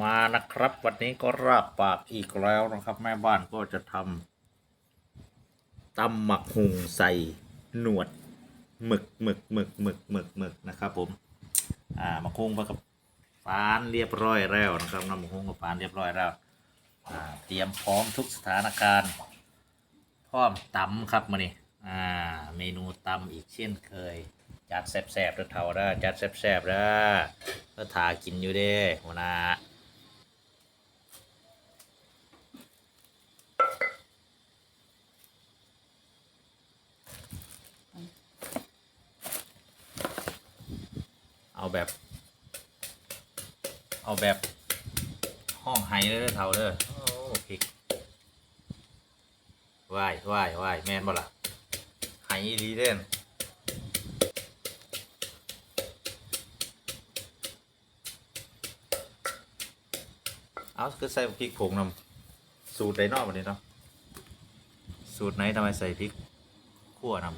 มานะครับ วันนี้ก็ราบปากอีกแล้วนะครับ แม่บ้านก็จะทำตำหมักหุงใส่หนวดหมึกหมึกหมึกหมึกหมึกหมึกนะครับ ผม อ่าหมักหุงไปกับฟานเรียบร้อยแล้วนะครับน้ำหมักหุงกับฟานเรียบร้อยแล้วอ่าเตรียมพร้อมทุกสถานการณ์ พร้อมตำครับมานี่อ่าเมนูตำอีกเช่นเคยจัดแสบๆเด้อเท่าเด้จัดแสบๆเด้อก็ทากินอยู่เด้หัวหน้า เอาแบบ เอาแบบห้องไห้เลยเด้อเท่าเด้อโอ้พริกว่ายว่ายว่ายแม่นบ่ล่ะไห้อีหลีเด่นเอาคือใส่พริกผงนำสูตรไหนนอกวันนี้เนาะสูตรไหนทำไมใส่พริกขั่วน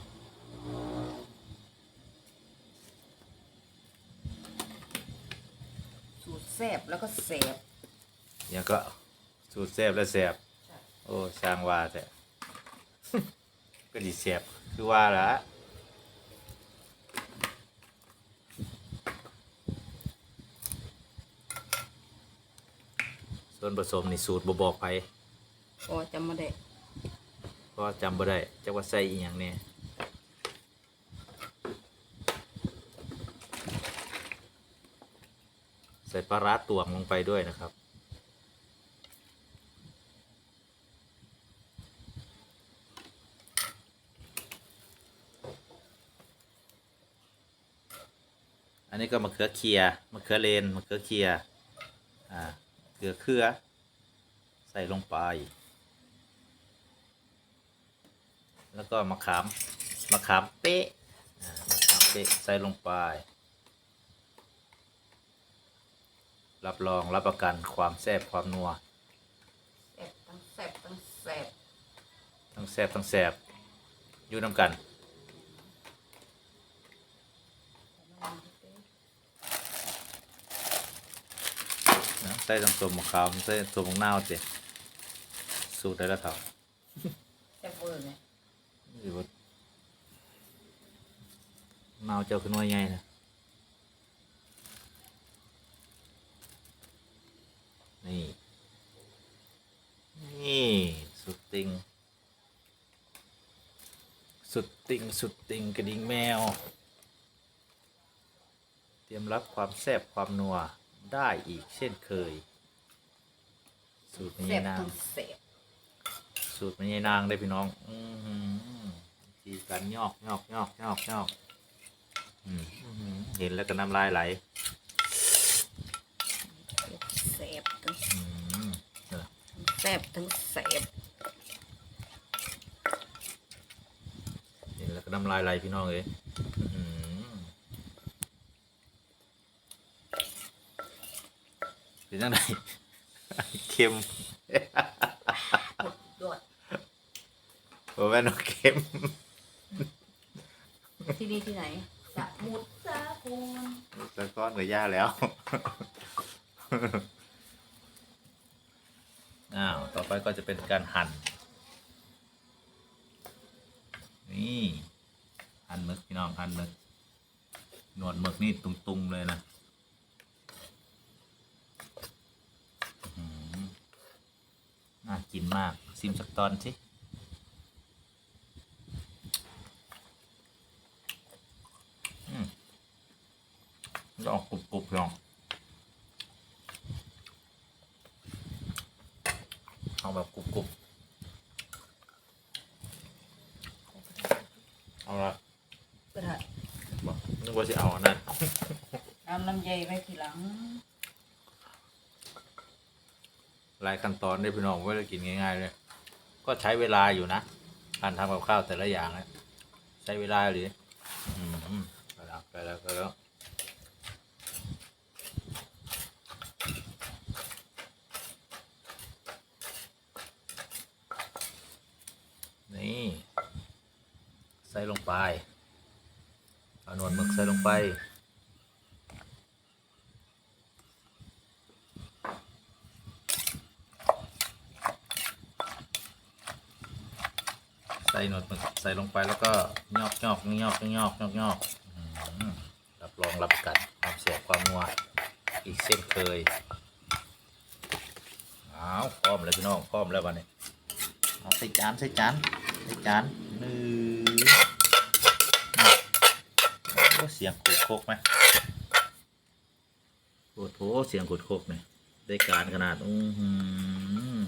สูตร แซบแล้วก็แสบำอย่างก็สูตรแซ่บและแซ่บโอ้ช่างว่าแต่ ก็ดีแซ่บคือว่าละส่วนผสมนี่สูตรบบอกไปโอ้จำมาได้ก็จำบ่ได้จักว่าใส่อีหยังเนี่ย ส่ปลาร้าตวงลงไปด้วยนะครับ อันนี้ก็มะเขือเคียมะเขือเลนมะเขือเคียอ่าเกลือเครือ ใส่ลงไป แล้วก็มะขามมะขามเป๊ะมะขามเป๊ะใส่ลงไป รับรองรับประกันความแซ่บความนัว แสบทั้งแสบทั้งแสบทั้งแซ่บทั้งแซ่บอยู่น้ำกันนะใส่ทั้งตัวมะขามใส่ตัวมะนาวเจสูตรได้แล้วเถอะแสบเวอร์ไงสิบนาวเจ้าขึ้นว่าใหญ่นะนี่ นี่ สุด ติง สุดติง สุดติงกระดิ่งแมว เตรียมรับความแซ่บความนัวได้อีกเช่นเคย สูตรแสนี้บนางทั้งแสบสูตรไม่ใช่นางได้พี่น้อง อือหือทีการยอกยอกยอกยอกยอกอืมอื้อหือเห็นแล้วก็น้ำลายไหลแสบทั้งอืมเออแสบทั้งแสบ เห็ นแล้วก็น้ำลายไหลพี่น้องเลยอื้อหือเป็นยังไงเค็มหมดยอดโอ้แม่นเค็ม ที่นี่ที่ไหนสมุทรสาครตะก้อนกับย่าแล้ว อ้าว ต่อไปก็จะเป็นการหั่น นี่หั่ น้องหั่นหมึกหนวดหมึกนี่ตุงๆเลยนะน่ากินมากซิมสักตอนสิอืมจะออกกรุบๆพี่น้องเอาแบบกรุบๆ เอาละ ก็ได้ บอกนึก ว่าจะเอาอันนั้นน้ำลำไยไว้ทีหลังหลายขั้นตอนได้พี่น้องไม่ได้กินง่ายๆเลย ก็ใช้เวลาอยู่นะ การทำกับข้าวแต่ละอย่างนะใช้เวลาหรืออืมไปแล้วไปแล้วไปแล้วนี่ ใส่ลงไปเอาห นวดหมึกใส่ลงไป ใส่หนวดหมึกใส่ลงไปแล้วก็ยอกยอกยอกยอกยอกยอกรับรองรับกันความเสียความนัวอีกเส้นเคยอ้าวพร้อมแล้วพี่น้องพร้อมแล้ววันนี้ใส่จานใส่จานใส่จานหนึ่ง ก็เสียงขูดโคกไหมโอ้โหเสียงขูดโคกเนี่ยได้การขนาดอือหือ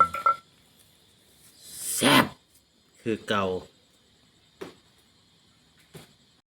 แซ่บคือเก่า